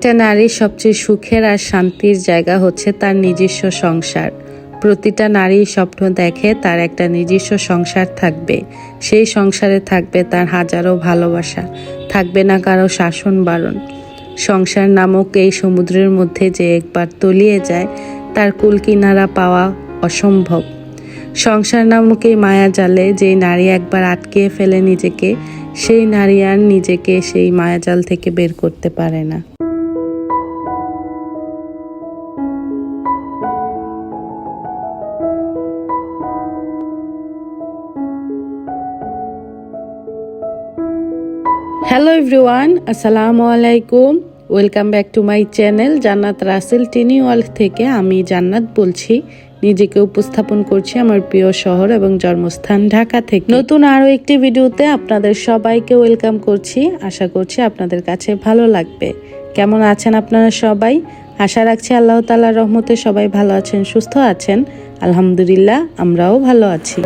একটা নারীর সবচেয়ে সুখের আর শান্তির জায়গা হচ্ছে তার নিজস্ব সংসার। প্রতিটা নারী স্বপ্ন দেখে তার একটা নিজস্ব সংসার থাকবে। সেই সংসারে থাকবে তার হাজারো ভালোবাসা, থাকবে না কারও শাসন বারণ। সংসার নামক এই সমুদ্রের মধ্যে যে একবার তলিয়ে যায়, তার কুল কিনারা পাওয়া অসম্ভব। সংসার নামক এই মায়া জালে যে নারী একবার আটকে ফেলে নিজেকে, সেই নারী আর নিজেকে সেই মায়াজাল থেকে বের করতে পারে না। হ্যালো এভরিওয়ান আসসালামু আলাইকুম welcome back to my channel Jannat Rasel Tini world থেকে আমি জান্নাত বলছি। নিজেকে উপস্থাপন করছি আমার প্রিয় শহর এবং জন্মস্থান ঢাকা থেকে। নতুন আরও একটি ভিডিওতে আপনাদের সবাইকে ওয়েলকাম করছি। আশা করছি আপনাদের কাছে ভালো লাগবে। কেমন আছেন আপনারা সবাই? আশা রাখছি আল্লাহ তালার রহমতে সবাই ভালো আছেন, সুস্থ আছেন। আলহামদুলিল্লাহ, আমরাও ভালো আছি।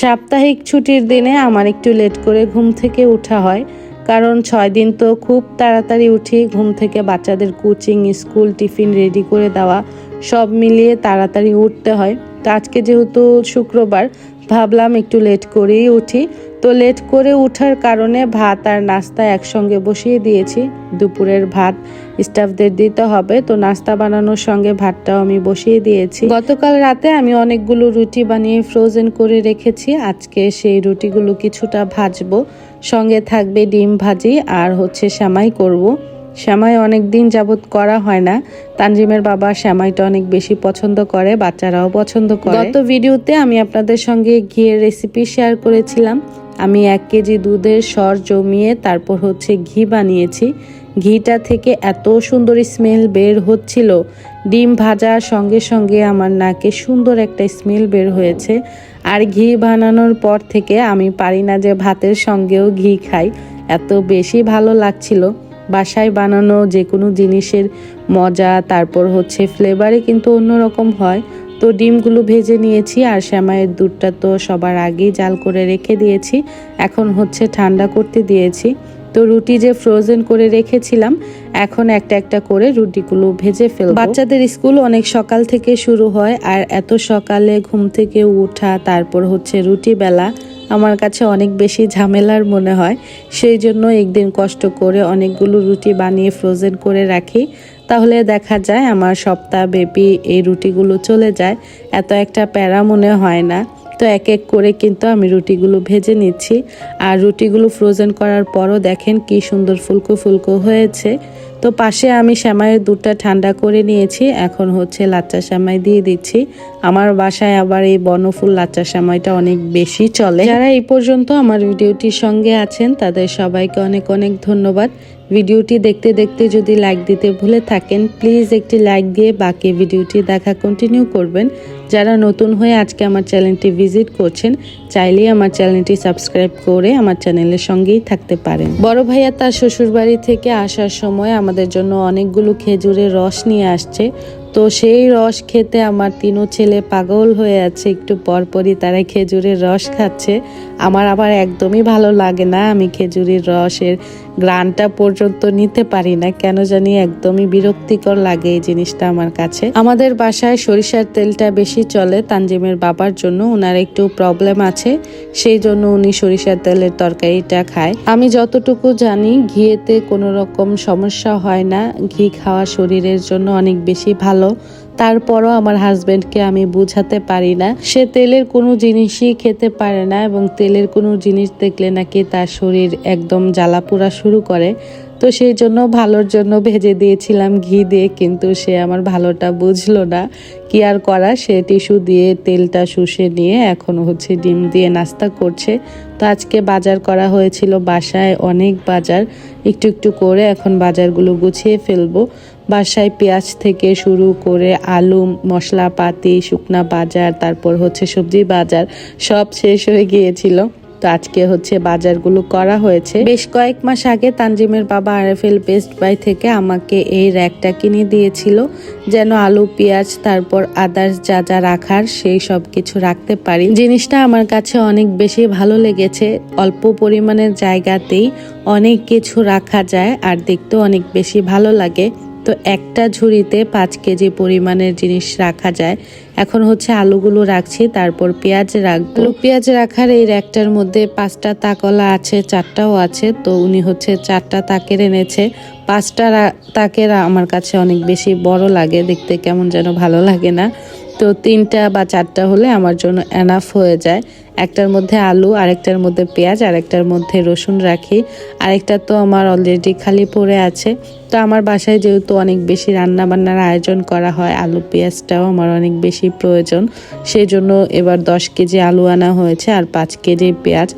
সাপ্তাহিক ছুটির দিনে আমার একটু লেট করে ঘুম থেকে উঠা হয়, কারণ ছয় দিন তো খুব তাড়াতাড়ি উঠি, ঘুম থেকে বাচ্চাদের কোচিং, স্কুল, টিফিন রেডি করে দেওয়া, সব মিলিয়ে তাড়াতাড়ি উঠতে হয়। তো আজকে যেহেতু শুক্রবার, ভাবলাম একটু লেট করেই উঠি। তো লেট করে ওঠার কারণে ভাত আর নাস্তা একসঙ্গে বসিয়ে দিয়েছি। দুপুরের ভাত স্টাফদের দিতে হবে, তো নাস্তা বানানোর সঙ্গে ভাতটাও আমি বসিয়ে দিয়েছি। গতকাল রাতে আমি অনেকগুলো রুটি বানিয়ে ফ্রোজেন করে রেখেছি। আজকে সেই রুটিগুলো কিছুটা ভাজবো। সঙ্গে থাকবে ডিম ভাজি আর হচ্ছে শ্যামাই করব। শ্যামাই অনেক দিন যাবৎ করা হয় না। তানজিমের বাবা শ্যামাইটা অনেক বেশি পছন্দ করে, বাচ্চারাও পছন্দ করে। গত ভিডিওতে আমি আপনাদের সঙ্গে ঘিয়ের রেসিপি শেয়ার করেছিলাম। আমি এক কেজি দুধের সর জমিয়ে তারপর হচ্ছে ঘি বানিয়েছি। ঘিটা থেকে এত সুন্দর স্মেল বের হচ্ছিল। ডিম ভাজার সঙ্গে সঙ্গে আমার নাকে সুন্দর একটা স্মেল বের হয়েছে। আর ঘি বানানোর পর থেকে আমি পারি না যে ভাতের সঙ্গেও ঘি খাই। এত বেশি ভালো লাগছিল। বাসায় বানানো যে কোনো জিনিসের মজা, তারপর হচ্ছে ফ্লেভারে কিন্তু অন্যরকম হয়। তো ডিমগুলো ভেজে নিয়েছি আর শ্যামায়ের দুধটা তো সবার আগেই জাল করে রেখে দিয়েছি। এখন হচ্ছে ঠান্ডা করতে দিয়েছি। তো রুটি যে ফ্রোজেন করে রেখেছিলাম, এখন একটা একটা করে রুটিগুলো ভেজে ফেল বাচ্চাদের স্কুল অনেক সকাল থেকে শুরু হয় আর এত সকালে ঘুম থেকে উঠা, তারপর হচ্ছে রুটি বেলা। আমার কাছে অনেক বেশি ঝামেলার মনে হয়। সেই জন্য একদিন কষ্ট করে অনেকগুলো রুটি বানিয়ে ফ্রোজেন করে রাখি। তাহলে দেখা যায় আমার সপ্তাহ ব্যাপী এই রুটিগুলো চলে যায়। এত একটা প্যারা মনে হয় না। তো এক এক করে কিন্তু আমি রুটিগুলো ভেজে নিচ্ছি। আর রুটিগুলো ফ্রোজেন করার পরও দেখেন কি সুন্দর ফুলকো ফুলকো হয়েছে। তো পাশে আমি শ্যামাইয়ের দুধটা ঠান্ডা করে নিয়েছি। এখন হচ্ছে লাচ্চা শ্যামাই দিয়ে দিচ্ছি। আমার বাসায় আবার এই বনফুল লাচ্চা শ্যামাইটা অনেক বেশি চলে। যারা এই পর্যন্ত আমার ভিডিওটির সঙ্গে আছেন, তাদের সবাইকে অনেক অনেক ধন্যবাদ। ভিডিওটি দেখতে দেখতে যদি লাইক দিতে ভুলে থাকেন প্লিজ একটি লাইক দিয়ে বাকি ভিডিওটি দেখা কন্টিনিউ করবেন। যারা নতুন হয়ে আজকে আমার চ্যানেলটি ভিজিট করছেন, চাইলেই আমার চ্যানেলটি সাবস্ক্রাইব করে আমার চ্যানেলের সঙ্গেই থাকতে পারেন। বড় ভাইয়া তার শ্বশুরবাড়ি থেকে আসার সময় আমাদের জন্য অনেকগুলো খেজুরের রস নিয়ে আসছে। তো সেই রস খেতে আমার তিনও ছেলে পাগল হয়ে আছে। একটু পরপরই তারা খেজুরের রস খাচ্ছে। আমার আবার একদমই ভালো লাগে না। আমি খেজুরের রসের গ্রানটা পর্যন্ত নিতে পারি না। কেন জানি একদমই বিরক্তিকর লাগে এই জিনিসটা আমার কাছে। আমাদের বাসায় সরিষার তেলটা বেশি চলে তানজিমের বাবার জন্য। ওনার একটু প্রবলেম আছে, সেই জন্য উনি সরিষার তেলের তরকারিটা খায়। আমি যতটুকু জানি, ঘিয়েতে কোনো রকম সমস্যা হয় না। ঘি খাওয়া শরীরের জন্য অনেক বেশি ভালো। তারপরও আমার হাজব্যান্ডকে আমি বুঝাতে পারি না। সে তেলের কোনো জিনিসই খেতে পারে না এবং তেলের কোনো জিনিস দেখলে নাকি তার শরীর একদম জ্বালা পোড়া শুরু করে। তো সেই জন্য ভালোর জন্য ভেজে দিয়েছিলাম ঘি দিয়ে, কিন্তু সে আমার ভালোটা বুঝলো না। কি আর করা, সে টিস্যু দিয়ে তেলটা শুষে নিয়ে এখন হচ্ছে ডিম দিয়ে নাস্তা করছে। তো আজকে বাজার করা হয়েছিল বাসায় অনেক বাজার। একটু একটু করে এখন বাজারগুলো গুছিয়ে ফেলব। বাসায় পেঁয়াজ থেকে শুরু করে আলু, মশলাপাতি, শুকনা বাজার, তারপর হচ্ছে সবজি বাজার, সব শেষ হয়ে গিয়েছিল। তো আজকে হচ্ছে বাজারগুলো করা হয়েছে। বেশ কয়েক মাস আগে তানজিমের বাবা আরএফএল বেস্ট বাই থেকে আমাকে এই র্যাকটা কিনে দিয়েছিল, যেন আলু, পেঁয়াজ, তারপর আদার্স যা যা রাখার সেই সব কিছু রাখতে পারি। জিনিসটা আমার কাছে অনেক বেশি ভালো লেগেছে। অল্প পরিমাণের জায়গাতেই অনেক কিছু রাখা যায় আর দেখতেও অনেক বেশি ভালো লাগে। তো একটা ঝুড়িতে পাঁচ কেজি পরিমাণের জিনিস রাখা যায়। এখন হচ্ছে আলুগুলো রাখছি, তারপর পেঁয়াজ রাখব। আলু পেঁয়াজ রাখার এই র্যাকটার মধ্যে পাঁচটা তাকলা আছে, চারটাও আছে। তো উনি হচ্ছে চারটা তাকের এনেছে। পাঁচটা তাকের আমার কাছে অনেক বেশি বড় লাগে, দেখতে কেমন যেন ভালো লাগে না। তো তিনটা বা চারটা হলে আমার জন্য এনাফ হয়ে যায়। একটার মধ্যে আলু, আরেকটার মধ্যে পেঁয়াজ, আরেকটার মধ্যে রসুন রাখি। আরেকটা তো আমার অলরেডি খালি পড়ে আছে। তো আমার বাসায় যেহেতু অনেক বেশি রান্না বান্নার আয়োজন করা হয়, আলু পেঁয়াজটাও আমার অনেক বেশি প্রয়োজন। সেই জন্য এবার দশ কেজি আলু আনা হয়েছে আর পাঁচ কেজি পেঁয়াজ।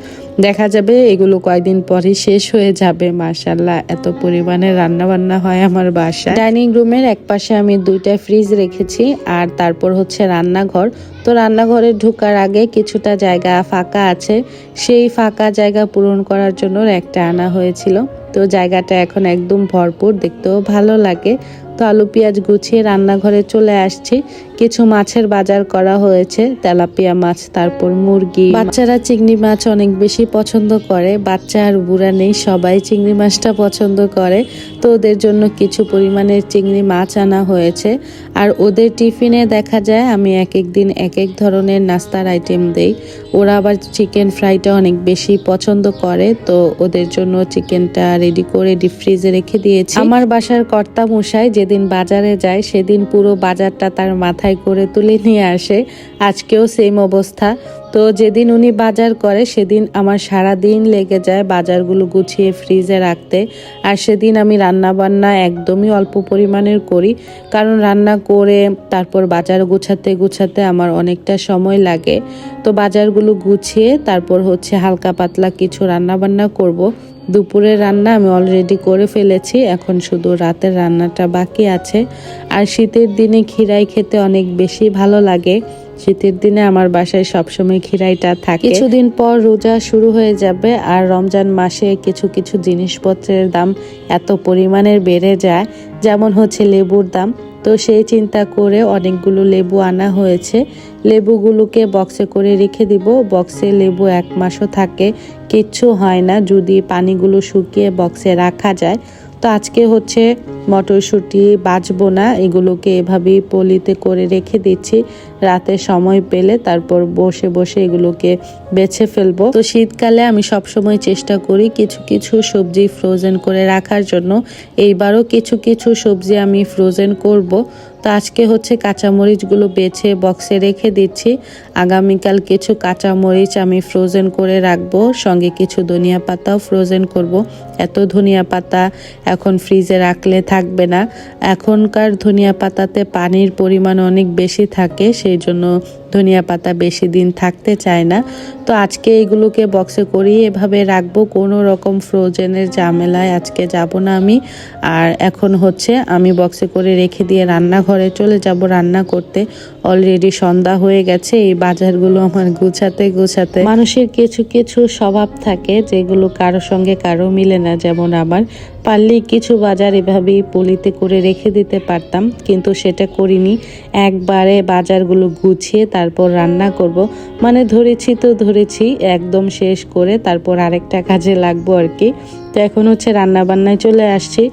দেখা যাবে এগুলো কয়েকদিন পরই শেষ হয়ে যাবে মার্শাল্লাহ এত পরিমাণে রান্না বান্না হয় আমার বাসায়। ডাইনিং রুমের এক পাশে আমি দুইটা ফ্রিজ রেখেছি, আর তারপর হচ্ছে রান্নাঘর। তো রান্নাঘরে ঢোকার আগে কিছুটা জায়গা ফাঁকা আছে। সেই ফাঁকা জায়গা পূরণ করার জন্য একটা আনা হয়েছিল। তো জায়গাটা এখন একদম ভরপুর, দেখতেও ভালো লাগে। তো আলু, পেঁয়াজ গুছিয়ে রান্নাঘরে চলে আসছি। কিছু মাছের বাজার করা হয়েছে, তেলাপিয়া মাছ, তারপর মুরগি। বাচ্চারা চিংড়ি মাছ অনেক বেশি পছন্দ করে, বাচ্চা আর বুড়া নেই, সবাই চিংড়ি মাছটা পছন্দ করে। তো ওদের জন্য কিছু পরিমাণের চিংড়ি মাছ আনা হয়েছে। আর ওদের টিফিনে দেখা যায়, আমি এক এক দিন এক এক ধরনের নাস্তার আইটেম দেই। ওরা আবার চিকেন ফ্রাইটা অনেক বেশি পছন্দ করে, তো ওদের জন্য চিকেনটা রেডি করে ডিপ ফ্রিজে রেখে দিয়েছি। আমার বাসার কর্তা মশাই, যেদিন বাজারে যায়, সেদিন পুরো বাজারটা তার মাথায় করে তুলে নিয়ে আসে। আজকেও সেম অবস্থা। তো যেদিন উনি বাজার করে, সেদিন আমার সারা দিন লেগে যায় বাজারগুলো গুছিয়ে ফ্রিজে রাখতে। আর সেদিন আমি রান্না বান্না একদমই অল্প পরিমাণের করি। কারণ রান্না করে, তারপর বাজার গুছাতে গুছাতে আমার অনেকটা সময় লাগে। তো বাজারগুলো গুছিয়ে, তারপর হচ্ছে হালকা পাতলা কিছু রান্না বান্না করব। দুপুরের রান্না আমি অলরেডি করে ফেলেছি, এখন শুধু রাতের রান্নাটা বাকি আছে। আর শীতের দিনে খিরাই খেতে অনেক বেশি ভালো লাগে। শীতের দিনে আমার বাসায় সবসময় খিরাইটা থাকে। কিছুদিন পর রোজা শুরু হয়ে যাবে আর রমজান মাসে কিছু কিছু জিনিসপত্রের দাম এত পরিমাণের বেড়ে যায়, যেমন হচ্ছে লেবুর দাম। তো সেই চিন্তা করে অনেকগুলো লেবু আনা হয়েছে। লেবুগুলোকে বক্সে করে রেখে দিব। বক্সে লেবু এক মাসও থাকে, কিচ্ছু হয় না। যদি পানিগুলো শুকিয়ে বক্সে রাখা যায় তো আজকে হচ্ছে মটরশুঁটি বাঁচবো না এগুলোকে এভাবেই পলিতে করে রেখে দিচ্ছি। রাতে সময় পেলে তারপর বসে বসে এগুলোকে বেছে ফেলব। তো শীতকালে আমি সবসময় চেষ্টা করি কিছু কিছু সবজি ফ্রোজেন করে রাখার জন্য। এইবারও কিছু কিছু সবজি আমি ফ্রোজেন করব। তো আজকে হচ্ছে কাঁচামরিচগুলো বেছে বক্সে রেখে দিচ্ছি। আগামীকাল কিছু কাঁচামরিচ আমি ফ্রোজেন করে রাখব। সঙ্গে কিছু ধনিয়া পাতাও ফ্রোজেন করব। এত ধনিয়া পাতা এখন ফ্রিজে রাখলে থাকবে না। এখনকার ধনিয়া পাতাতে পানির পরিমাণ অনেক বেশি থাকে, সেই জন্য ধনিয়া পাতা বেশি দিন থাকতে চায় না। তো আজকে এগুলোকে বক্সে করিয়ে এভাবে রাখব। কোনো রকম ফ্রোজেনের ঝামেলায় আজকে যাব না আমি। আর এখন হচ্ছে আমি বক্সে করে রেখে দিয়ে রান্নাঘরে চলে যাব রান্না করতে। অলরেডি সন্ধ্যা হয়ে গেছে, এই বাজারগুলো আমার গুছাতে গুছাতে। মানুষের কিছু কিছু স্বভাব থাকে যেগুলো কারও সঙ্গে কারও মিলে না, যেমন আমার। পারলেই কিছু বাজার এভাবেই পলিতে করে রেখে দিতে পারতাম, কিন্তু সেটা করিনি। একবারে বাজারগুলো গুছিয়ে তারপর রান্না করব। মানে ধরেছি তো ধরেছি, একদম শেষ করে তারপর আরেকটা কাজে লাগবো আর কি। তো এখন হচ্ছে রান্না বান্নায় চলে আসছি।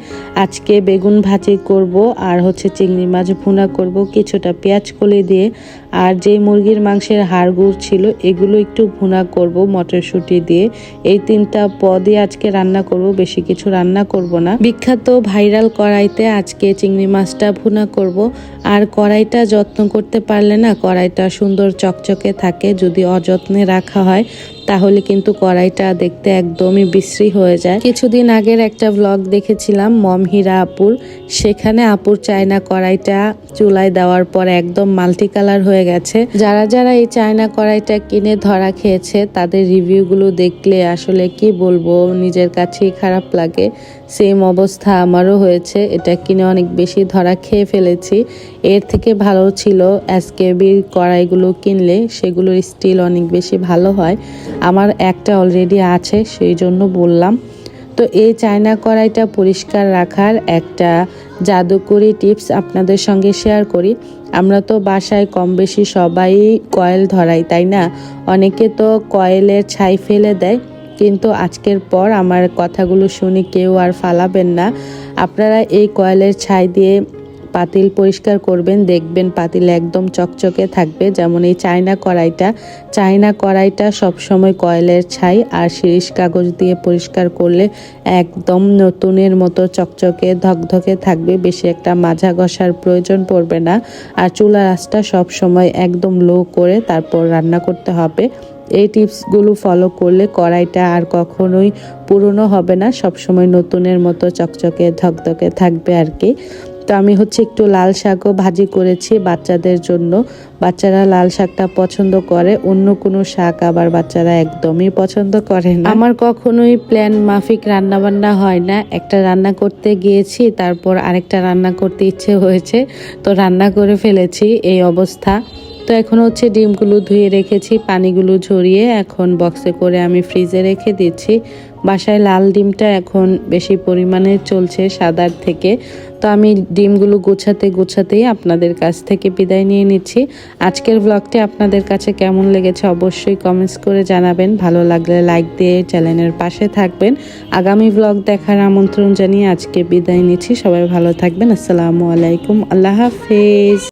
আজকে বেগুন ভাজি করব, আর হচ্ছে চিংড়ি মাছ ভুনা করব, কিছুটা পেঁয়াজ কলি দিয়ে। আর যে মুরগির মাংসের হাড়গুড় ছিল, এগুলো একটু ভুনা করব মটরশুঁটি দিয়ে। এই তিনটা পদই আজকে রান্না করব, বেশি কিছু রান্না করব না। বিখ্যাত ভাইরাল কড়াইতে আজকে চিংড়ি মাছটা ভুনা করব। আর কড়াইটা যত্ন করতে পারলে না, কড়াইটা সুন্দর চকচকে থাকে, যদি অযত্নে রাখা হয় তাহলে কিন্তু কড়াইটা দেখতে একদমই বিশ্রী হয়ে যায়। কিছুদিন আগের একটা ব্লগ দেখেছিলাম, মমহিরা আপুর। সেখানে আপুর চায়না কড়াইটা চুলায় দেওয়ার পর একদম মাল্টি কালার হয়ে গেছে। যারা যারা এই চায়না কড়াইটা কিনে ধরা খেয়েছে, তাদের রিভিউগুলো দেখলে আসলে কি বলব, নিজের কাছেই খারাপ লাগে। সেম অবস্থা আমারও হয়েছে। এটা কিনে অনেক বেশি ধরা খেয়ে ফেলেছি। এর থেকে ভালো ছিল এসকেবির কড়াইগুলো কিনলে, সেগুলোর স্টিল অনেক বেশি ভালো হয়। আমার একটা অলরেডি আছে, সেই জন্য বললাম। তো এই চায়না কড়াইটা পরিষ্কার রাখার একটা জাদুকরি টিপস আপনাদের সঙ্গে শেয়ার করি। আমরা তো বাসায় কম বেশি সবাই কয়েল ধরাই, তাই না? অনেকে তো কয়েলের ছাই ফেলে দেয়। কিন্তু আজকের পর আমার কথাগুলো শুনে কেউ আর ফালাবেন না। আপনারা এই কয়েলের ছাই দিয়ে পাতিল পরিষ্কার করবেন, দেখবেন পাতিল একদম চকচকে থাকবে, যেমন এই চায়না কড়াইটা। চায়না কড়াইটা সবসময় কয়েলের ছাই আর শিরিষ কাগজ দিয়ে পরিষ্কার করলে একদম নতুনের মতো চকচকে, ধকধকে থাকবে, বেশি একটা মাজা ঘষার প্রয়োজন পড়বে না। আর চুলা আঁচটা সবসময় একদম লো করে তারপর রান্না করতে হবে। এই টিপসগুলো ফলো করলে কড়াইটা আর কখনোই পুরনো হবে না, সবসময় নতুনের মতো চকচকে ধকধকে থাকবে আর কি। তো আমি হচ্ছে একটু লাল শাকও ভাজি করেছি বাচ্চাদের জন্য। বাচ্চারা লাল শাকটা পছন্দ করে, অন্য কোনো শাক আবার বাচ্চারা একদমই পছন্দ করে না। আমার কখনোই প্ল্যান মাফিক রান্না বান্না হয় না। একটা রান্না করতে গিয়েছি, তারপর আরেকটা রান্না করতে ইচ্ছে হয়েছে, তো রান্না করে ফেলেছি এই অবস্থা। তো এখন হচ্ছে ডিমগুলো ধুয়ে রেখেছি, পানিগুলো ঝরিয়ে এখন বক্সে করে আমি ফ্রিজে রেখে দিচ্ছি। বাসায় লাল ডিমটা এখন বেশি পরিমাণে চলছে সাদার থেকে। তো আমি ডিমগুলো গোছাতে গোছাতেই আপনাদের কাছ থেকে বিদায় নিয়ে নিচ্ছি। আজকের ব্লগটি আপনাদের কাছে কেমন লেগেছে অবশ্যই কমেন্টস করে জানাবেন। ভালো লাগলে লাইক দিয়ে চ্যানেলের পাশে থাকবেন। আগামী ব্লগ দেখার আমন্ত্রণ জানিয়ে আজকে বিদায় নিচ্ছি। সবাই ভালো থাকবেন। আসসালামু আলাইকুম। আল্লাহ হাফেজ।